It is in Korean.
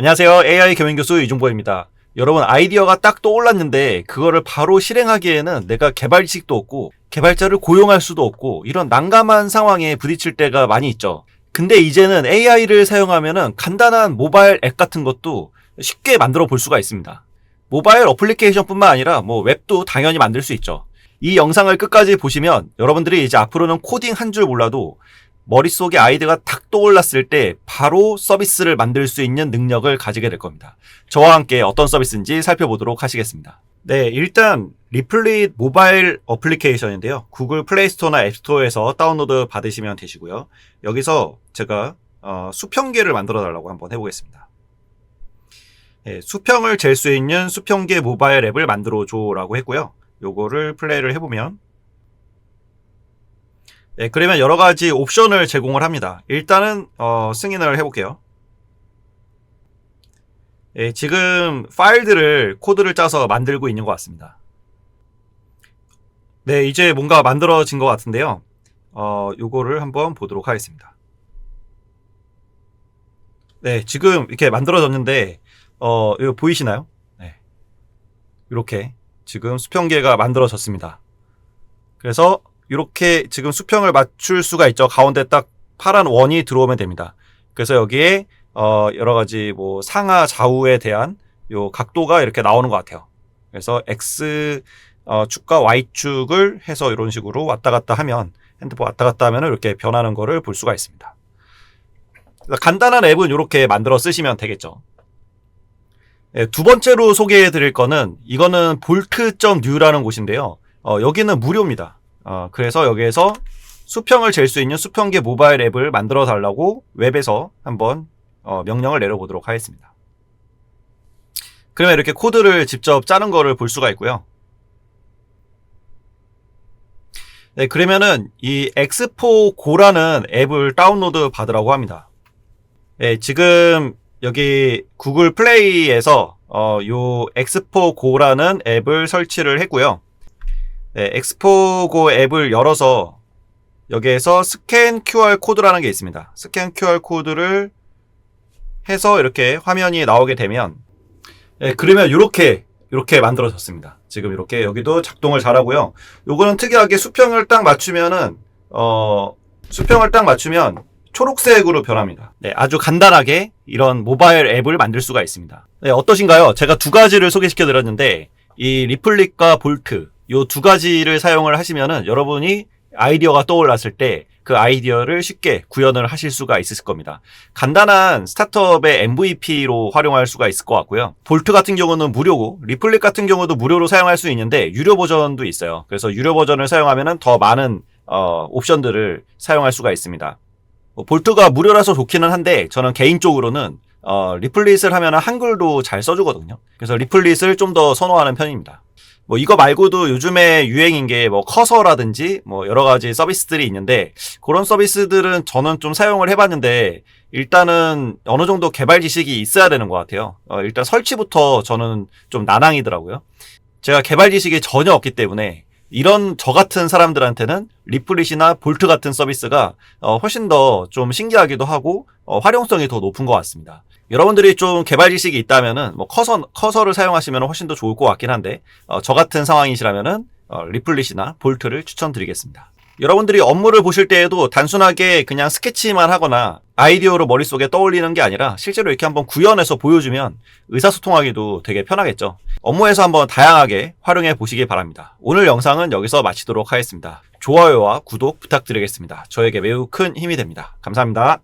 안녕하세요. AI 경영교수 이종보입니다. 여러분 아이디어가 딱 떠올랐는데 그거를 바로 실행하기에는 내가 개발 지식도 없고 개발자를 고용할 수도 없고 이런 난감한 상황에 부딪힐 때가 많이 있죠. 근데 이제는 AI를 사용하면은 간단한 모바일 앱 같은 것도 쉽게 만들어 볼 수가 있습니다. 모바일 어플리케이션뿐만 아니라 뭐 웹도 당연히 만들 수 있죠. 이 영상을 끝까지 보시면 여러분들이 이제 앞으로는 코딩 한 줄 몰라도 머릿속에 아이디어가 탁 떠올랐을 때 바로 서비스를 만들 수 있는 능력을 가지게 될 겁니다. 저와 함께 어떤 서비스인지 살펴보도록 하시겠습니다. 네, 일단 리플릿 모바일 어플리케이션인데요. 구글 플레이 스토어나 앱 스토어에서 다운로드 받으시면 되시고요. 여기서 제가 어, 수평계를 만들어 달라고 한번 해보겠습니다. 네, 수평을 잴 수 있는 수평계 모바일 앱을 만들어 줘라고 했고요. 요거를 플레이를 해보면 네, 그러면 여러 가지 옵션을 제공을 합니다. 일단은 어, 승인을 해볼게요. 예, 지금 파일들을 코드를 짜서 만들고 있는 것 같습니다. 네, 이제 뭔가 만들어진 것 같은데요. 어, 요거를 한번 보도록 하겠습니다. 네, 지금 이렇게 만들어졌는데, 어, 이거 보이시나요? 네. 이렇게 지금 수평계가 만들어졌습니다. 그래서 이렇게 지금 수평을 맞출 수가 있죠. 가운데 딱 파란 원이 들어오면 됩니다. 그래서 여기에 어 여러 가지 뭐 상하 좌우에 대한 요 각도가 이렇게 나오는 것 같아요. 그래서 x 어, 축과 y 축을 해서 이런 식으로 왔다 갔다 하면 핸드폰 왔다 갔다 하면 이렇게 변하는 거를 볼 수가 있습니다. 간단한 앱은 이렇게 만들어 쓰시면 되겠죠. 네, 두 번째로 소개해 드릴 거는 이거는 볼트.new라는 곳인데요. 어, 여기는 무료입니다. 어, 그래서 여기에서 수평을 잴 수 있는 수평계 모바일 앱을 만들어 달라고 웹에서 한번 어, 명령을 내려보도록 하겠습니다. 그러면 이렇게 코드를 직접 짜는 거를 볼 수가 있고요. 네, 그러면은 이 엑스포 고라는 앱을 다운로드 받으라고 합니다. 네, 지금 여기 구글 플레이에서 어, 요 엑스포 고라는 앱을 설치를 했고요. 네, 엑스포고 앱을 열어서 여기에서 스캔 QR 코드라는 게 있습니다. 스캔 QR 코드를 해서 이렇게 화면이 나오게 되면 네, 그러면 이렇게 이렇게 만들어졌습니다. 지금 이렇게 여기도 작동을 잘하고요. 요거는 특이하게 수평을 딱 맞추면은 어 수평을 딱 맞추면 초록색으로 변합니다. 네, 아주 간단하게 이런 모바일 앱을 만들 수가 있습니다. 네, 어떠신가요? 제가 두 가지를 소개시켜 드렸는데 이 리플릿과 볼트 요 두 가지를 사용을 하시면은 여러분이 아이디어가 떠올랐을 때 그 아이디어를 쉽게 구현을 하실 수가 있을 겁니다. 간단한 스타트업의 MVP로 활용할 수가 있을 것 같고요. 볼트 같은 경우는 무료고 리플릿 같은 경우도 무료로 사용할 수 있는데 유료 버전도 있어요. 그래서 유료 버전을 사용하면은 더 많은 어, 옵션들을 사용할 수가 있습니다. 뭐 볼트가 무료라서 좋기는 한데 저는 개인적으로는 어, 리플릿을 하면 한글도 잘 써주거든요. 그래서 리플릿을 좀 더 선호하는 편입니다. 뭐 이거 말고도 요즘에 유행인 게 뭐 커서라든지 뭐 여러 가지 서비스들이 있는데 그런 서비스들은 저는 좀 사용을 해봤는데 일단은 어느 정도 개발 지식이 있어야 되는 것 같아요. 어, 일단 설치부터 저는 좀 난항이더라고요. 제가 개발 지식이 전혀 없기 때문에 이런 저 같은 사람들한테는 리플릿이나 볼트 같은 서비스가 어, 훨씬 더 좀 신기하기도 하고 어, 활용성이 더 높은 것 같습니다. 여러분들이 좀 개발 지식이 있다면은 뭐 커서 커서를 사용하시면 훨씬 더 좋을 것 같긴 한데 어, 저 같은 상황이시라면은 어, 리플릿이나 볼트를 추천드리겠습니다. 여러분들이 업무를 보실 때에도 단순하게 그냥 스케치만 하거나 아이디어로 머릿속에 떠올리는 게 아니라 실제로 이렇게 한번 구현해서 보여주면 의사소통하기도 되게 편하겠죠. 업무에서 한번 다양하게 활용해 보시기 바랍니다. 오늘 영상은 여기서 마치도록 하겠습니다. 좋아요와 구독 부탁드리겠습니다. 저에게 매우 큰 힘이 됩니다. 감사합니다.